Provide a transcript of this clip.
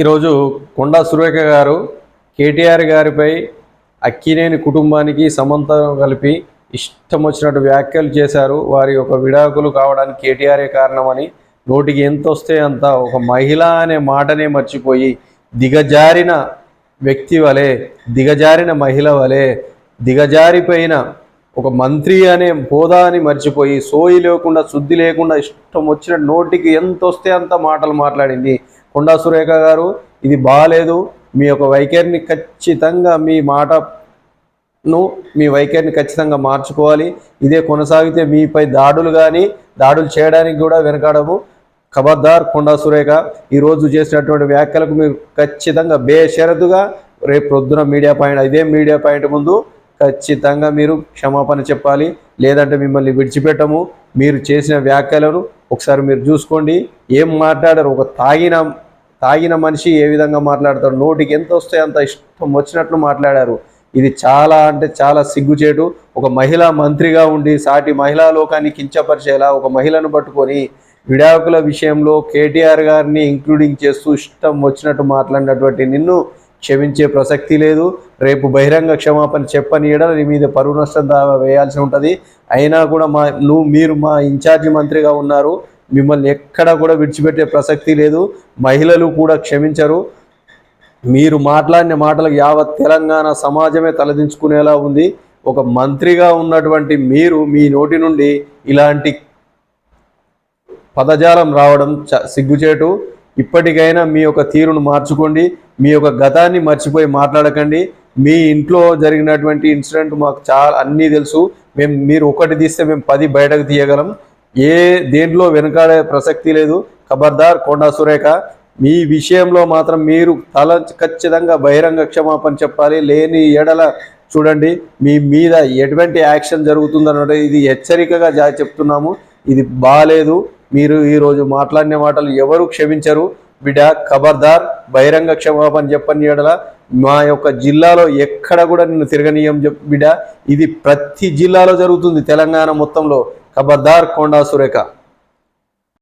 ఈరోజు కొండా సురేఖ గారు కేటీఆర్ గారిపై అక్కినేని కుటుంబానికి సమంతం కలిపి ఇష్టం వచ్చినట్టు వ్యాఖ్యలు చేశారు. వారి యొక్క విడాకులు కావడానికి కేటీఆరే కారణమని నోటికి ఎంత వస్తే అంత ఒక మహిళ అనే మాటనే మర్చిపోయి దిగజారిన వ్యక్తి వలె దిగజారిన మహిళ వలె దిగజారిపోయిన ఒక మంత్రి అనే హోదా అని మర్చిపోయి సోయి లేకుండా శుద్ధి లేకుండా ఇష్టం వచ్చిన నోటికి ఎంత వస్తే అంత మాటలు మాట్లాడింది. కొండా సురేఖ గారు ఇది బాగాలేదు మీ యొక్క వైఖరిని ఖచ్చితంగా మీ మాటను మీ వైఖరిని ఖచ్చితంగా మార్చుకోవాలి. ఇదే కొనసాగితే మీపై దాడులు కానీ దాడులు చేయడానికి కూడా వెనకాడము. ఖబర్దార్ కొండా సురేఖ ఈరోజు చేసినటువంటి వ్యాఖ్యలకు మీరు ఖచ్చితంగా బేషరతుగా రేపు ప్రొద్దున మీడియా పాయింట్ ఇదే మీడియా పాయింట్ ముందు ఖచ్చితంగా మీరు క్షమాపణ చెప్పాలి. లేదంటే మిమ్మల్ని విడిచిపెట్టము. మీరు చేసిన వ్యాఖ్యలను ఒకసారి మీరు చూసుకోండి. ఏం మాట్లాడారు? ఒక తాగిన తాగిన మనిషి ఏ విధంగా మాట్లాడతారు నోటికి ఎంత వస్తే అంత ఇష్టం వచ్చినట్లు మాట్లాడారు. ఇది చాలా అంటే చాలా సిగ్గుచేటు. ఒక మహిళా మంత్రిగా ఉండి సాటి మహిళా లోకాన్ని కించపరిచేలా ఒక మహిళను పట్టుకొని విడాకుల విషయంలో కేటీఆర్ గారిని ఇంక్లూడింగ్ చేస్తూ ఇష్టం వచ్చినట్టు మాట్లాడినటువంటి నిన్ను క్షమించే ప్రసక్తి లేదు. రేపు బహిరంగ క్షమాపణ చెప్పని నీ మీద పరువు నష్టం వేయాల్సి ఉంటుంది. అయినా కూడా మా నువ్వు మీరు మా ఇన్ఛార్జి మంత్రిగా ఉన్నారు. మిమ్మల్ని ఎక్కడ కూడా విడిచిపెట్టే ప్రసక్తి లేదు. మహిళలు కూడా క్షమించరు. మీరు మాట్లాడిన మాటలకు యావత్ తెలంగాణ సమాజమే తలదించుకునేలా ఉంది. ఒక మంత్రిగా ఉన్నటువంటి మీరు మీ నోటి నుండి ఇలాంటి పదజాలం రావడం సిగ్గుచేటు. ఇప్పటికైనా మీ యొక్క తీరును మార్చుకోండి. మీ యొక్క గతాన్ని మర్చిపోయి మాట్లాడకండి. మీ ఇంట్లో జరిగినటువంటి ఇన్సిడెంట్ మాకు చాలా అన్నీ తెలుసు. మేము మీరు ఒకటి తీస్తే మేము పది బయటకు తీయగలం. ఏ దేంట్లో వెనకాడే ప్రసక్తి లేదు. ఖబర్దార్ కొండా సురేఖ మీ విషయంలో మాత్రం మీరు తల ఖచ్చితంగా బహిరంగ క్షమాపణ చెప్పాలి. లేని ఎడల చూడండి మీ మీద ఎటువంటి యాక్షన్ జరుగుతుందన్నది ఇది హెచ్చరికగా జా చెప్తున్నాము. ఇది బాగాలేదు మీరు ఈరోజు మాట్లాడిన మాటలు ఎవరు క్షమించరు. బిడ్డ ఖబర్దార్ బహిరంగ క్షమాపణ చెప్పని ఎడల మా యొక్క జిల్లాలో ఎక్కడ కూడా నిన్ను తిరగనీయం చెప్ బిడ్డ ఇది ప్రతి జిల్లాలో జరుగుతుంది తెలంగాణ మొత్తంలో. ఖబర్దార్ కొండా సురేఖ.